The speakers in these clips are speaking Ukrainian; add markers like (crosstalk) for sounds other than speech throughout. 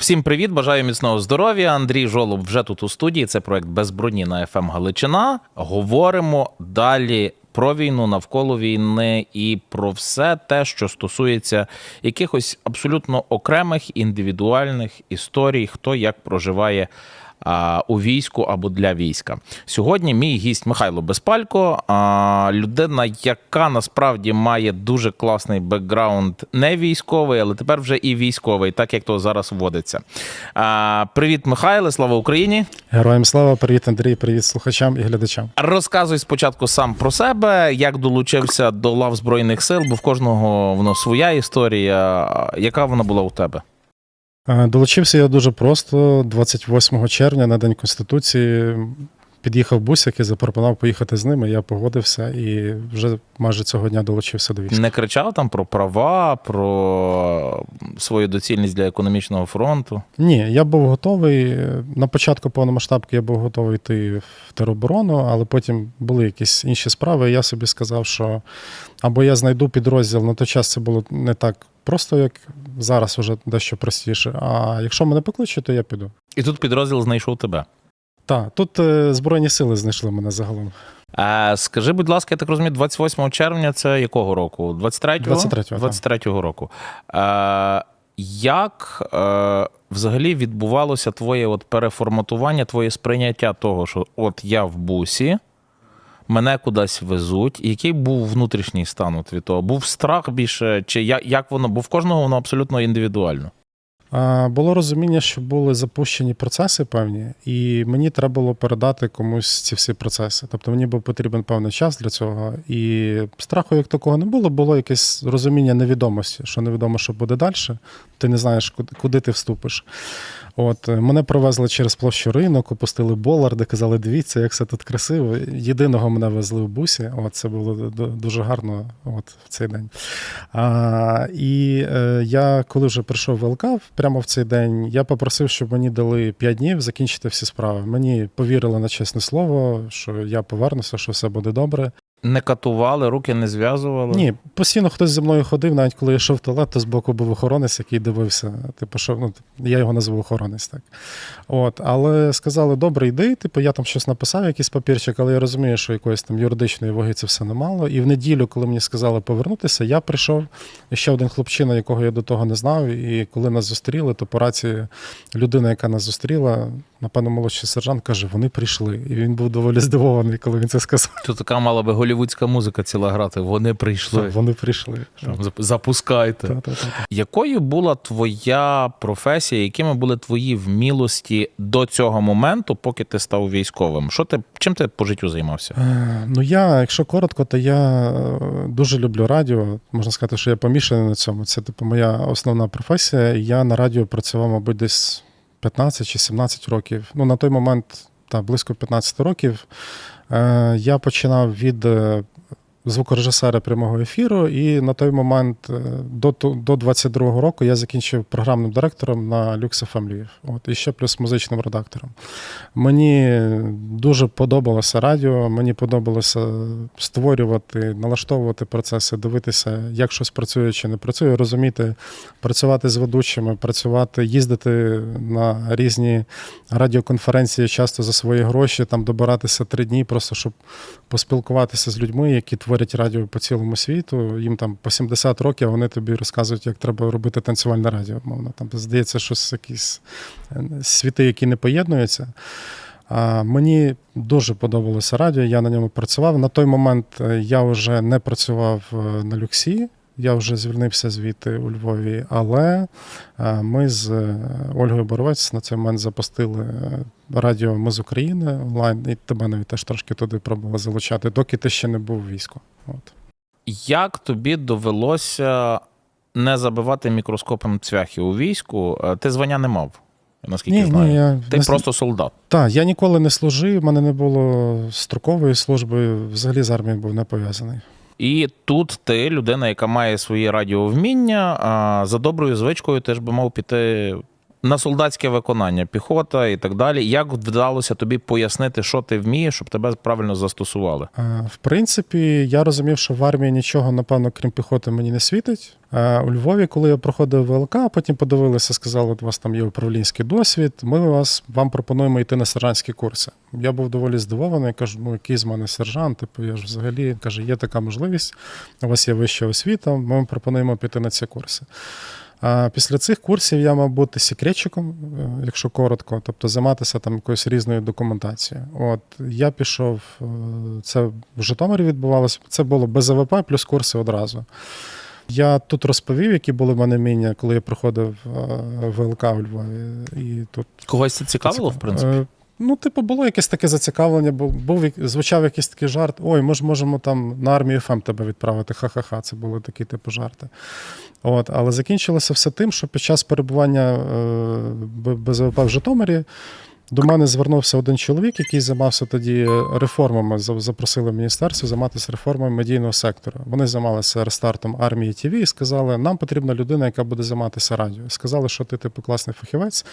Всім привіт, бажаю міцного здоров'я. Андрій Жолоб вже тут у студії. Це проект без броні на ФМ Галичина. Говоримо далі про війну навколо війни і про все те, що стосується якихось абсолютно окремих індивідуальних історій, хто як проживає. У війську або для війська сьогодні. Мій гість Михайло Безпалько, людина, яка насправді має дуже класний бекграунд, не військовий, але тепер вже і військовий, так як то зараз вводиться. Привіт, Михайле, слава Україні! Героям слава, привіт, Андрій, привіт слухачам і глядачам. Розказуй спочатку сам про себе, як долучився до лав Збройних сил, бо в кожного воно своя історія. Яка вона була у тебе? Е, Долучився я дуже просто. 28 червня на День Конституції під'їхав бус, який запропонував поїхати з ними. Я погодився і вже майже цього дня долучився до війська. Не кричав там про права, про свою доцільність для економічного фронту. Ні, я був готовий. На початку повномасштабки я був готовий йти в тероборону, але потім були якісь інші справи. і Я собі сказав, що або я знайду підрозділ, на той час це було не так просто, як зараз, уже дещо простіше. А якщо мене покличуть, то я піду. І тут підрозділ знайшов тебе. Так, тут е, Збройні сили знайшли мене загалом. Е, скажи, будь ласка, я так розумію, 28 червня це якого року? 23-го? 23-го, 23-го року. Е, як е, взагалі відбувалося твоє от переформатування, твоє сприйняття того, що от я в бусі, мене кудись везуть. Який був внутрішній стан від того? Був страх більше, чи як, як воно? Бо в кожного воно абсолютно індивідуально. Було розуміння, що були запущені процеси певні, і мені треба було передати комусь ці всі процеси. Тобто мені був потрібен певний час для цього. І страху як такого не було, було якесь розуміння невідомості, що невідомо, що буде далі. Ти не знаєш, куди, куди ти вступиш. От е, мене провезли через площу ринок, опустили боларди, казали, дивіться, як все тут красиво. Єдиного мене везли в бусі. От це було дуже гарно от, в цей день. А, і е, я, коли вже прийшов в ЛК прямо в цей день, я попросив, щоб мені дали 5 днів закінчити всі справи. Мені повірили на чесне слово, що я повернуся, що все буде добре. Не катували, руки не зв'язували. Ні, постійно хтось зі мною ходив, навіть коли я йшов в туалет, то збоку був охоронець, який дивився. Типу, що ну, я його назву охоронець, так. От, але сказали, добре, йди. Типу, я там щось написав, якийсь папірчик, але я розумію, що якоїсь там юридичної ваги це все немало. І в неділю, коли мені сказали повернутися, я прийшов. І ще один хлопчина, якого я до того не знав. І коли нас зустріли, то по рації людина, яка нас зустріла, напевно, молодший сержант, каже, вони прийшли. І він був доволі здивований, коли він це сказав. Тут така мала би голівудська музика ціла грати. Вони прийшли. Вони прийшли. Зап- Запускайте. Та-та-та. Якою була твоя професія, якими були твої вмілості до цього моменту, поки ти став військовим? Що ти чим ти по життю займався? Е, Ну, я, якщо коротко, то я е, дуже люблю радіо. Можна сказати, що я помішаний на цьому. Це типу моя основна професія. Я на радіо працював, мабуть, десь 15 чи 17 років. Ну, на той момент, та, близько 15 років. Е, Я починав від е, звукорежисера прямого ефіру, і на той момент е, до, до 22-го року я закінчив програмним директором на Lux FM Львів. От, і ще плюс музичним редактором. Мені дуже подобалося радіо, мені подобалося створювати, налаштовувати процеси, дивитися, як щось працює чи не працює, розуміти, працювати з ведучими, працювати, їздити на різні радіоконференції часто за свої гроші, там добиратися три дні, просто щоб поспілкуватися з людьми, які творять радіо по цілому світу. Їм там по 70 років, а вони тобі розказують, як треба робити танцювальне радіо. Мовно, там здається, щось якісь е, світи, які не поєднуються. А, Мені дуже подобалося радіо, я на ньому працював. На той момент е, я вже не працював е, на люксі, я вже звільнився звідти у Львові, але е, ми з е, Ольгою Боровець на цей момент запустили е, радіо Ми з України онлайн, і тебе навіть теж трошки туди пробували залучати, доки ти ще не був у війську. От. Як тобі довелося не забивати мікроскопом цвяхи у війську? Ти звання не мав, наскільки знаю. я Ти не просто солдат. Так, я ніколи не служив, в мене не було строкової служби, взагалі з армією був не пов'язаний. І тут ти, людина, яка має свої радіовміння, а за доброю звичкою, теж би мав піти на солдатське виконання, піхота і так далі. Як вдалося тобі пояснити, що ти вмієш, щоб тебе правильно застосували? Е, В принципі, я розумів, що в армії нічого, напевно, крім піхоти, мені не світить. Е, У Львові, коли я проходив ВЛК, потім подивилися, сказали, у вас там є управлінський досвід. Ми вас вам пропонуємо йти на сержантські курси. Я був доволі здивований. Кажу, ну який з мене сержант? Типу, я ж взагалі каже, є така можливість. У вас є вища освіта. Ми вам пропонуємо піти на ці курси. А після цих курсів я мав бути секретчиком, е, якщо коротко, тобто займатися там якоюсь різною документацією. От я пішов, е, це в Житомирі відбувалося. Це було без АВП плюс курси одразу. Я тут розповів, які були в мене вміння, коли я проходив е, ВЛК у Львові. І тут Когось це цікавило, в принципі? Ну, типу, було якесь таке зацікавлення, бо був звучав якийсь такий жарт. Ой, ми ж можемо там на армію ФМ тебе відправити. Ха-ха-ха. Це були такі типу жарти. От, але закінчилося все тим, що під час перебування е, БЗВП в Житомирі до мене звернувся один чоловік, який займався тоді реформами. Запросили міністерство займатися реформами медійного сектору. Вони займалися рестартом армії ТВ і сказали, нам потрібна людина, яка буде займатися радіо. Сказали, що ти типу класний фахівець.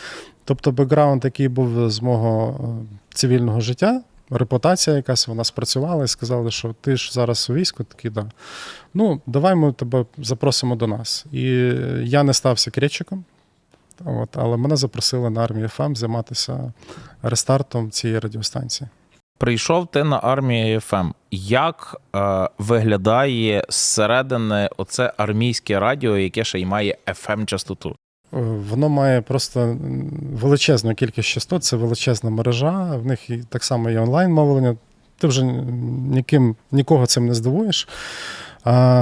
Тобто, бекграунд, який був з мого е, цивільного життя, репутація якась вона спрацювала, і сказали, що ти ж зараз у війську, такий, да. Ну, давай ми тебе запросимо до нас. І я не став секретчиком, от, але мене запросили на армію ФМ займатися рестартом цієї радіостанції. Прийшов ти на армію ФМ. Як е, виглядає зсередини оце армійське радіо, яке ще й має fm частоту Е, Воно має просто величезну кількість частот, це величезна мережа. В них і так само є онлайн-мовлення. Ти вже ніким, нікого цим не здивуєш.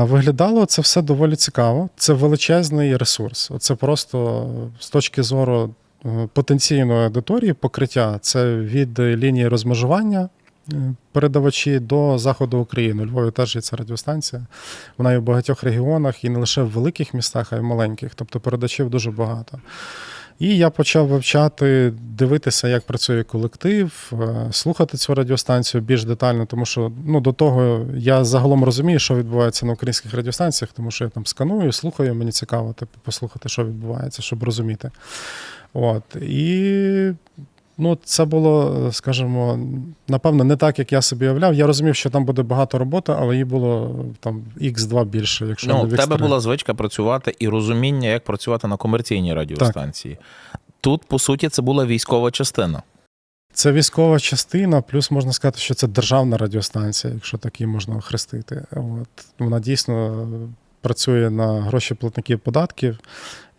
Виглядало це все доволі цікаво. Це величезний ресурс. Це просто з точки зору е, потенційної аудиторії покриття. Це від лінії розмежування е, передавачі до заходу України. Львові теж є ця радіостанція. Вона є в багатьох регіонах і не лише в великих містах, а й в маленьких. Тобто передачів дуже багато. І я почав вивчати, дивитися, як працює колектив, е, слухати цю радіостанцію більш детально, тому що ну, до того я загалом розумію, що відбувається на українських радіостанціях, тому що я там сканую, слухаю, мені цікаво типу, послухати, що відбувається, щоб розуміти. От. І ну, це було, скажімо, напевно, не так, як я собі уявляв. Я розумів, що там буде багато роботи, але її було там X2 більше, якщо Ну, не в тебе X3. була звичка працювати і розуміння, як працювати на комерційній радіостанції. Тут, по суті, це була військова частина. Це військова частина, плюс можна сказати, що це державна радіостанція, якщо так її можна охрестити. От. Вона дійсно працює на гроші платників податків.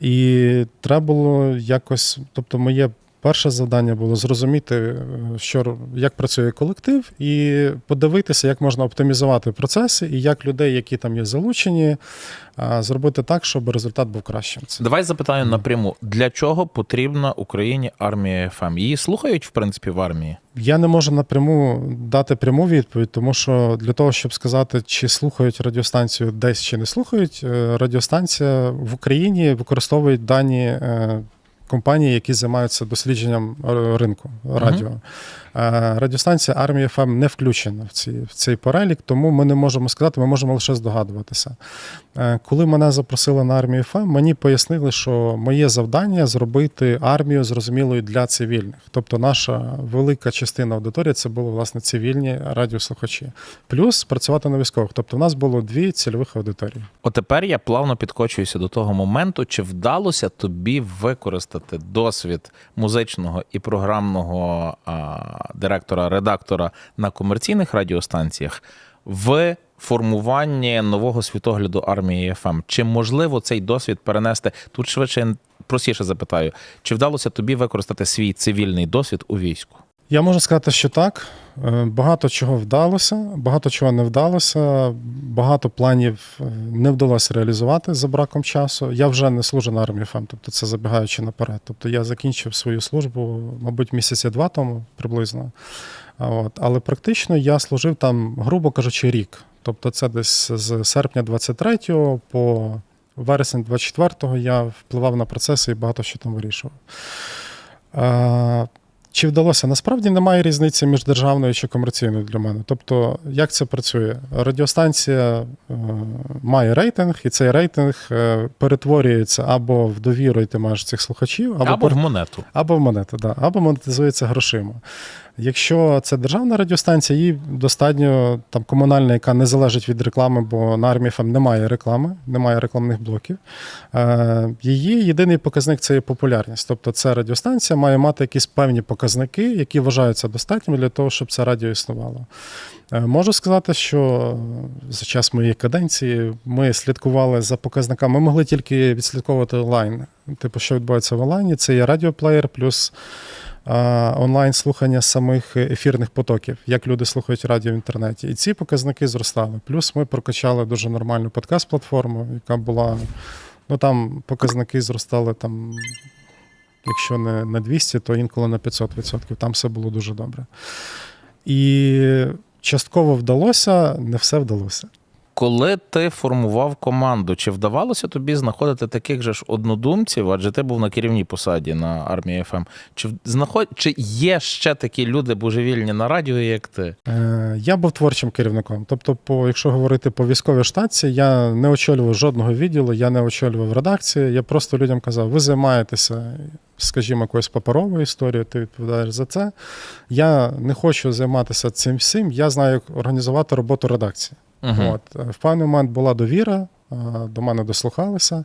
І треба було якось, тобто, моє перше завдання було зрозуміти, е, що, як працює колектив, і подивитися, як можна оптимізувати процеси, і як людей, які там є залучені, зробити так, щоб результат був кращим. Давай запитаю напряму: для чого потрібна Україні армія ФМ? Її слухають, в принципі, в армії. Я не можу напряму дати пряму відповідь, тому що для того, щоб сказати, чи слухають радіостанцію десь чи не слухають, е, радіостанція в Україні використовують дані е, компанії, які займаються дослідженням ринку радіо. Радіостанція Армія ФМ не включена в, ці, в цей перелік, тому ми не можемо сказати, ми можемо лише здогадуватися. Е, Коли мене запросили на армію ФМ, мені пояснили, що моє завдання зробити армію зрозумілою для цивільних. Тобто, наша велика частина аудиторії це були власне цивільні радіослухачі, плюс працювати на військових. Тобто, в нас було дві цільових аудиторії. От тепер я плавно підкочуюся до того моменту, чи вдалося тобі використати досвід музичного і програмного а, директора, редактора на комерційних радіостанціях в формуванні нового світогляду армії ФМ. Чи можливо цей досвід перенести тут швидше простіше запитаю, чи вдалося тобі використати свій цивільний досвід у війську? Я можу сказати, що так. Е, Багато чого вдалося, багато чого не вдалося, багато планів е, не вдалося реалізувати за браком часу. Я вже не служу на армії ФМ, тобто це забігаючи наперед. Тобто я закінчив свою службу, мабуть, місяці два тому приблизно. От. Але практично я служив там, грубо кажучи, рік. Тобто, це десь з серпня 23 по вересень 24 я впливав на процеси і багато що там вирішував. Чи вдалося? Насправді немає різниці між державною чи комерційною для мене. Тобто, як це працює? Радіостанція е, має рейтинг, і цей рейтинг е, перетворюється або в довіру, і ти маєш цих слухачів, або, Або пер- в монету. або в монету, да, або монетизується грошима. Якщо це державна радіостанція, їй достатньо там комунальна, яка не залежить від реклами, бо на армії ФМ немає реклами, немає рекламних блоків. Е, її єдиний показник це є популярність. Тобто, ця радіостанція має мати якісь певні показники, які вважаються достатніми для того, щоб це радіо існувало. Е, Можу сказати, що за час моєї каденції ми слідкували за показниками. Ми могли тільки відслідковувати онлайн. Типу, що відбувається в онлайні, це є радіоплеєр плюс а, онлайн слухання самих ефірних потоків, як люди слухають радіо в інтернеті. І ці показники зростали. Плюс ми прокачали дуже нормальну подкаст-платформу, яка була. Ну там показники зростали там. Якщо не на 200, то інколи на 500%. Там все було дуже добре. І частково вдалося, не все вдалося. Коли ти формував команду, чи вдавалося тобі знаходити таких же ж однодумців? Адже ти був на керівній посаді на армії ФМ. Чи знаход... чи є ще такі люди божевільні на радіо, як ти? Е, Я був творчим керівником. Тобто, по, якщо говорити по військовій штатці, я не очолював жодного відділу, я не очолював редакції. Я просто людям казав: ви займаєтеся, скажімо, якоюсь паперовою історією, ти відповідаєш за це. Я не хочу займатися цим всім. Я знаю, як організувати роботу редакції. Угу. От. В певний момент була довіра, е, до мене дослухалися.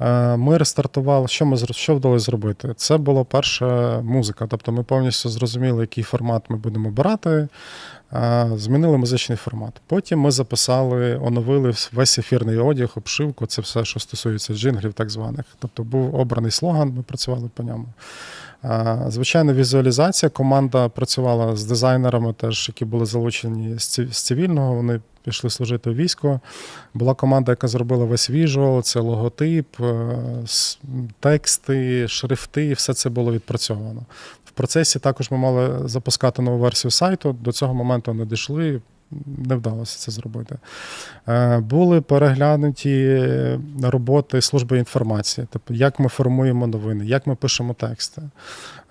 Е, Ми рестартували. Що ми що вдалося зробити? Це була перша музика. Тобто ми повністю зрозуміли, який формат ми будемо брати. е, Змінили музичний формат. Потім ми записали, оновили весь ефірний одяг, обшивку, це все, що стосується джинглів, так званих. Тобто був обраний слоган, ми працювали по ньому. Звичайно, візуалізація. Команда працювала з дизайнерами, теж які були залучені з цивільного. Вони пішли служити у військо. Була команда, яка зробила весь віжуал, це логотип, е, тексти, шрифти, все це було відпрацьовано. В процесі також ми мали запускати нову версію сайту. До цього моменту не дійшли. Не вдалося це зробити. Е, Були переглянуті роботи служби інформації, тобто як ми формуємо новини, як ми пишемо тексти.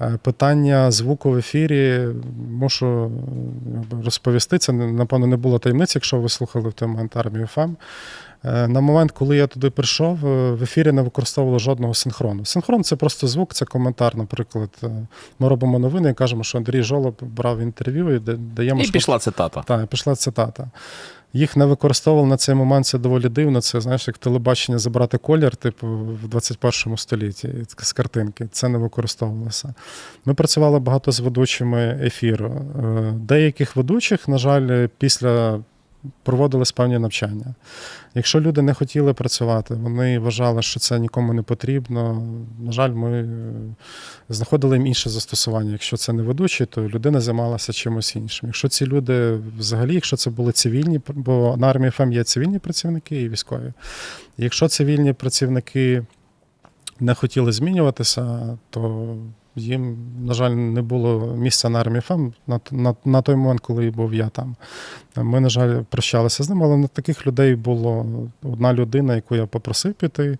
Е, Питання звуку в ефірі мушу е, розповісти. Це напевно не було таємниць, якщо ви слухали в той момент армію ФМ. Е, На момент, коли я туди прийшов, е, в ефірі не використовувало жодного синхрону. Синхрон це просто звук, це коментар. Наприклад, Е, ми робимо новини і кажемо, що Андрій Жолоб брав інтерв'ю і даємо І шмат- пішла цитата. так, пішла цитата. Їх не використовували на цей момент, це доволі дивно. Це знаєш, як телебачення забрати колір, типу, в 21 столітті з картинки. Це не використовувалося. Ми працювали багато з ведучими ефіру. Деяких ведучих, на жаль, після проводились певні навчання. Якщо люди не хотіли працювати, вони вважали, що це нікому не потрібно. На жаль, ми е, знаходили їм інше застосування. Якщо це не ведучий, то людина займалася чимось іншим. Якщо ці люди взагалі, якщо це були цивільні, бо на армії ФМ є цивільні працівники і військові. Якщо цивільні працівники не хотіли змінюватися, то їм, на жаль, не було місця на армії ФМ на, на, на той момент, коли був я там. Ми, на жаль, прощалися з ним, але на таких людей було одна людина, яку я попросив піти.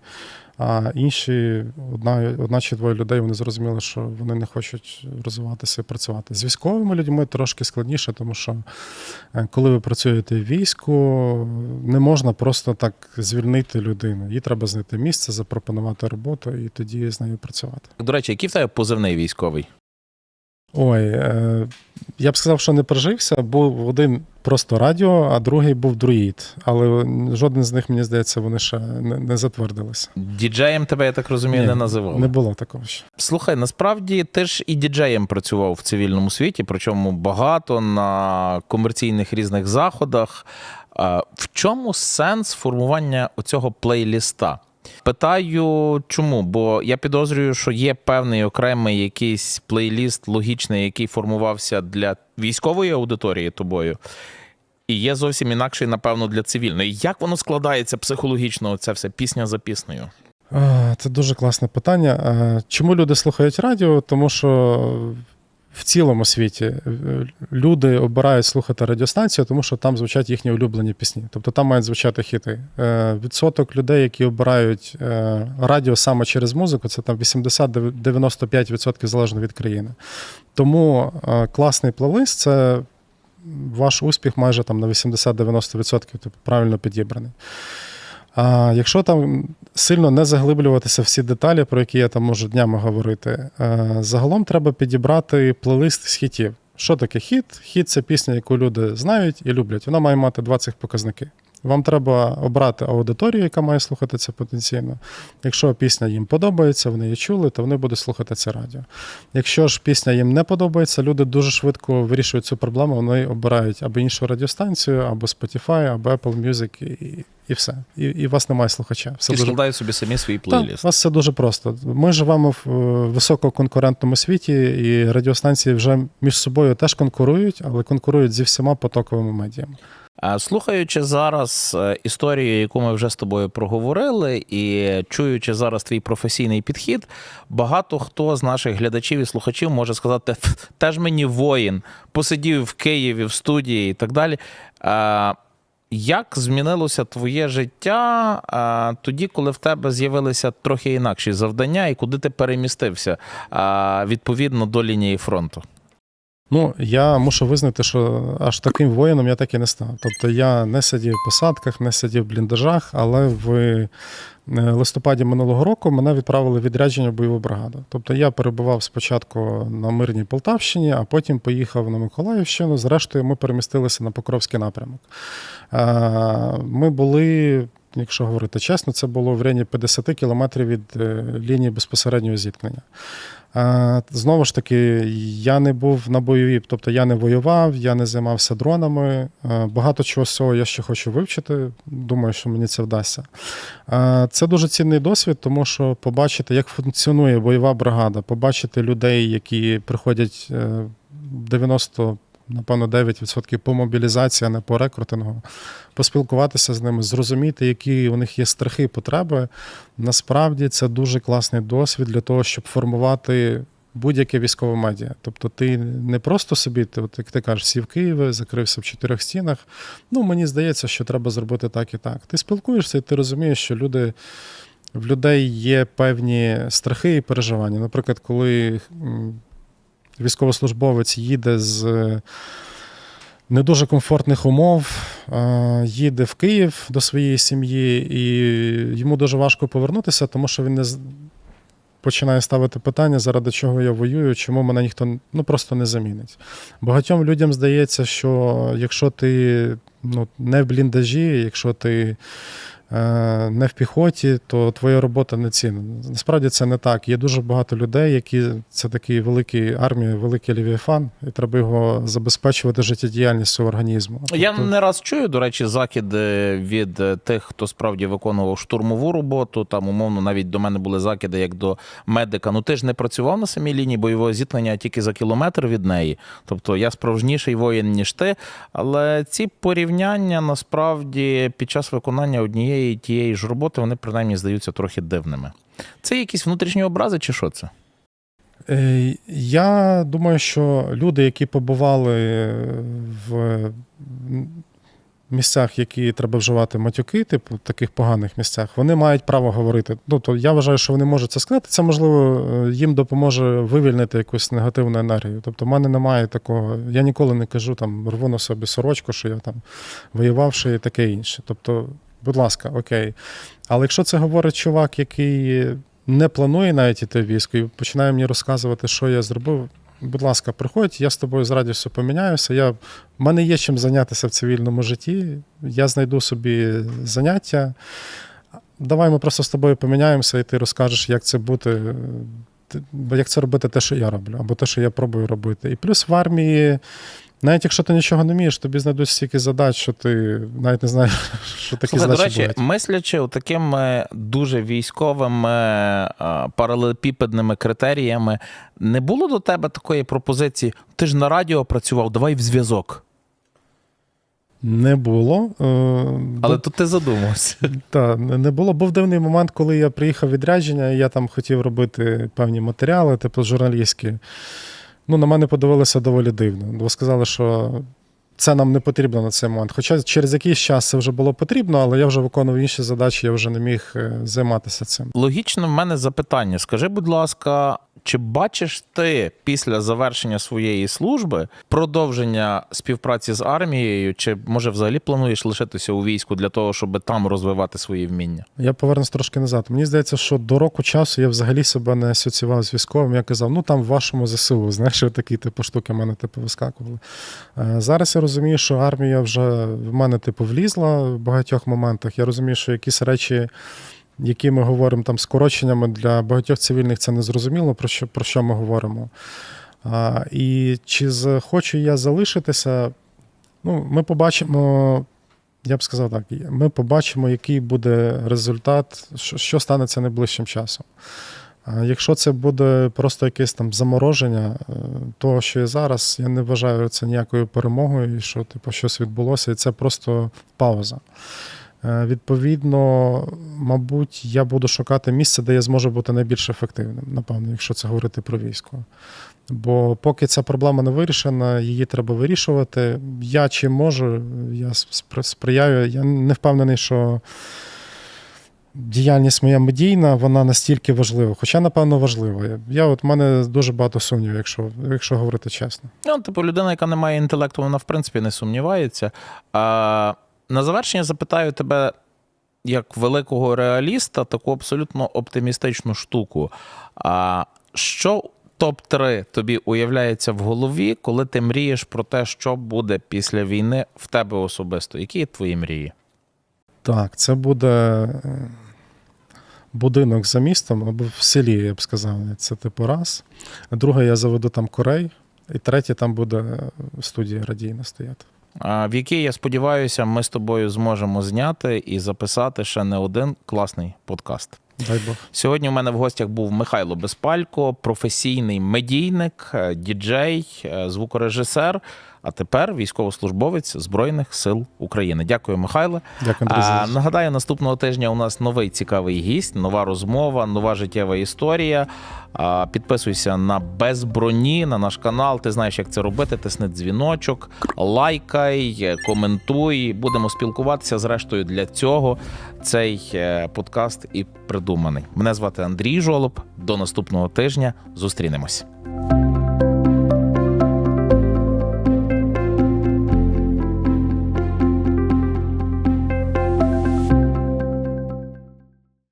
А інші, одна, одна чи двоє людей, вони зрозуміли, що вони не хочуть розвиватися і працювати. З військовими людьми трошки складніше, тому що е, коли ви працюєте в війську, не можна просто так звільнити людину. Їй треба знайти місце, запропонувати роботу і тоді з нею працювати. До речі, який в тебе позивний військовий? Ой, е, я б сказав, що не прожився. Був один просто радіо, а другий був друїд. Але жоден з них, мені здається, вони ще не, не затвердилися. Діджеєм тебе, я так розумію, Ні, не називали. Не було такого ще. Слухай, насправді ти ж і діджеєм працював в цивільному світі, причому багато на комерційних різних заходах. В чому сенс формування оцього плейліста? Питаю, чому? Бо я підозрюю, що є певний окремий якийсь плейліст логічний, який формувався для військової аудиторії тобою, і є зовсім інакший, напевно, для цивільної. Як воно складається психологічно? Це все пісня за піснею? Це дуже класне питання. Чому люди слухають радіо? Тому що в цілому світі е, люди обирають слухати радіостанцію, тому що там звучать їхні улюблені пісні. Тобто там мають звучати хіти. Е, Відсоток людей, які обирають е, радіо саме через музику, це там 80-95% залежно від країни. Тому класний плейлист це ваш успіх майже там на 80-90% типу, правильно підібраний. А якщо там сильно не заглиблюватися всі деталі, про які я там можу днями говорити, е, загалом треба підібрати плейлист з хітів. Що таке хіт? Хіт це пісня, яку люди знають і люблять. Вона має мати два цих показники. Вам треба обрати аудиторію, яка має слухати це потенційно. Якщо пісня їм подобається, вони її чули, то вони будуть слухати це радіо. Якщо ж пісня їм не подобається, люди дуже швидко вирішують цю проблему. Вони обирають або іншу радіостанцію, або Spotify, або Apple Music, і, і все. І, і вас немає слухача. Все І дуже складають собі самі свій так, плейліст. у вас все дуже просто. Ми живемо в е, висококонкурентному світі, і радіостанції вже між собою теж конкурують, але конкурують зі всіма потоковими медіями. А, Слухаючи зараз е, історію, яку ми вже з тобою проговорили, і чуючи зараз твій професійний підхід, багато хто з наших глядачів і слухачів може сказати: теж мені воїн, посидів в Києві в студії і так далі. Як змінилося твоє життя тоді, коли в тебе з'явилися трохи інакші завдання, і куди ти перемістився відповідно до лінії фронту? Ну, я мушу визнати, що аж таким воїном я так і не став. Тобто я не сидів в посадках, не сидів в бліндажах, але в е, листопаді минулого року мене відправили в відрядження бойову бригаду. Тобто я перебував спочатку на мирній Полтавщині, а потім поїхав на Миколаївщину. Зрештою, ми перемістилися на Покровський напрямок. Е, Ми були. Якщо говорити чесно, це було в районі 50 кілометрів від е, лінії безпосереднього зіткнення. Е, Знову ж таки, я не був на бойовій, тобто я не воював, я не займався дронами. Е, Багато чого з цього я ще хочу вивчити. Думаю, що мені це вдасться. Е, Це дуже цінний досвід, тому що побачити, як функціонує бойова бригада, побачити людей, які приходять е, 90. Напевно, 9% по мобілізації, а не по рекрутингу, поспілкуватися з ними, зрозуміти, які у них є страхи і потреби. Насправді це дуже класний досвід для того, щоб формувати будь-яке військове медіа. Тобто, ти не просто собі, ти, от, як ти кажеш, сів Києві, закрився в чотирьох стінах. Ну, мені здається, що треба зробити так і так. Ти спілкуєшся, і ти розумієш, що люди. В людей є певні страхи і переживання. Наприклад, коли військовослужбовець їде з е, не дуже комфортних умов, е, їде в Київ до своєї сім'ї, і йому дуже важко повернутися, тому що він не починає ставити питання, заради чого я воюю, чому мене ніхто ну, просто не замінить. Багатьом людям здається, що якщо ти ну, не в бліндажі, якщо ти не в піхоті, то твоя робота не цінна. Насправді це не так. Є дуже багато людей, які це такий великий армія, великий лівіафан, і треба його забезпечувати життєдіяльністю організму. Я Тобто- не раз чую, до речі, закиди від е, тих, хто справді виконував штурмову роботу. Там, умовно, навіть до мене були закиди як до медика. Ну ти ж не працював на самій лінії бойового зіткнення, а тільки за кілометр від неї. Тобто я справжніший воїн, ніж ти. Але ці порівняння насправді під час виконання однієї і тієї ж роботи вони принаймні здаються трохи дивними. Це якісь внутрішні образи, чи що це? Е, Я думаю, що люди, які побували в місцях, які треба вживати матюки, типу таких поганих місцях, вони мають право говорити. Ну, то я вважаю, що вони можуть це сказати. Це можливо е, їм допоможе вивільнити якусь негативну енергію. Тобто, в мене немає такого. Я ніколи не кажу там рву на собі сорочку, що я там воювавши і таке інше. Тобто, будь ласка, окей. Але якщо це говорить чувак, який не планує навіть іти в військо і починає мені розказувати, що я зробив. Будь ласка, приходь, я з тобою з радістю поміняюся. Я... В мене є чим зайнятися в цивільному житті. Я знайду собі заняття. Давай ми просто з тобою поміняємося, і ти розкажеш, як це бути, як це робити те, що я роблю, або те, що я пробую робити. І плюс в армії, навіть якщо ти нічого не вмієш, тобі знайдуть стільки задач, що ти навіть не знаєш, (laughs) що такі Слухай, до речі, бувають. мислячи такими дуже військовими а, паралелепіпедними критеріями, не було до тебе такої пропозиції: ти ж на радіо працював, давай в зв'язок. Не було. Е, Але бо- тут ти задумався. (laughs) Та, не не було. Був дивний момент, коли я приїхав відрядження, і я там хотів робити певні матеріали, типу журналістські. Ну, на мене подивилися доволі дивно. Бо сказали, що це нам не потрібно на цей момент. Хоча через якийсь час це вже було потрібно, але я вже виконував інші задачі, я вже не міг е, займатися цим. Логічно в мене запитання. Скажи, будь ласка, чи бачиш ти після завершення своєї служби продовження співпраці з армією, чи може взагалі плануєш лишитися у війську для того, щоб там розвивати свої вміння? Я повернусь трошки назад. Мені здається, що до року часу я взагалі себе не асоціював з військовим. Я казав, ну там в вашому ЗСУ, (laughs) знаєш, такі типу штуки в мене типу вискакували. Е, Зараз я розумію, що армія вже в мене типу влізла в багатьох моментах. Я розумію, що якісь речі. Які ми говоримо там скороченнями для багатьох цивільних, це не зрозуміло, про що, про що ми говоримо. А, і чи захочу я залишитися? Ну, ми побачимо, я б сказав так, ми побачимо, який буде результат, що, що станеться найближчим часом. А Якщо це буде просто якесь там замороження е, того, що є зараз, я не вважаю це ніякою перемогою, що типу, щось відбулося, і це просто пауза. Е, Відповідно, мабуть, я буду шукати місце, де я зможу бути найбільш ефективним, напевно, якщо це говорити про військо. Бо поки ця проблема не вирішена, її треба вирішувати. Я чим можу, я спри- сприяю. Я не впевнений, що діяльність моя медійна, вона настільки важлива. Хоча, напевно, важлива. Я- от в мене дуже багато сумнівів, якщо, якщо говорити чесно. Ну, типу, людина, яка не має інтелекту, вона в принципі не сумнівається. А, на завершення запитаю тебе, як великого реаліста, таку абсолютно оптимістичну штуку. А що топ-3 тобі уявляється в голові, коли ти мрієш про те, що буде після війни в тебе особисто? Які твої мрії? Так, це буде е, будинок за містом або в селі, я б сказав. Це типу раз. Друге, я заведу там корей. І третє, там буде студія радійна стояти. В якій, я сподіваюся, ми з тобою зможемо зняти і записати ще не один класний подкаст. Дай Бог. Сьогодні у мене в гостях був Михайло Безпалько, професійний медійник, е, діджей, е, звукорежисер, а тепер військовослужбовець Збройних сил України. Дякую, Михайло. Дякую. А, нагадаю, наступного тижня у нас новий цікавий гість, нова розмова, нова життєва історія. А, підписуйся на без броні на наш канал. Ти знаєш, як це робити. Тисни дзвіночок, лайкай, коментуй. Будемо спілкуватися. Зрештою, для цього цей е, подкаст і придуманий. Мене звати Андрій Жолоб. До наступного тижня. Зустрінемось.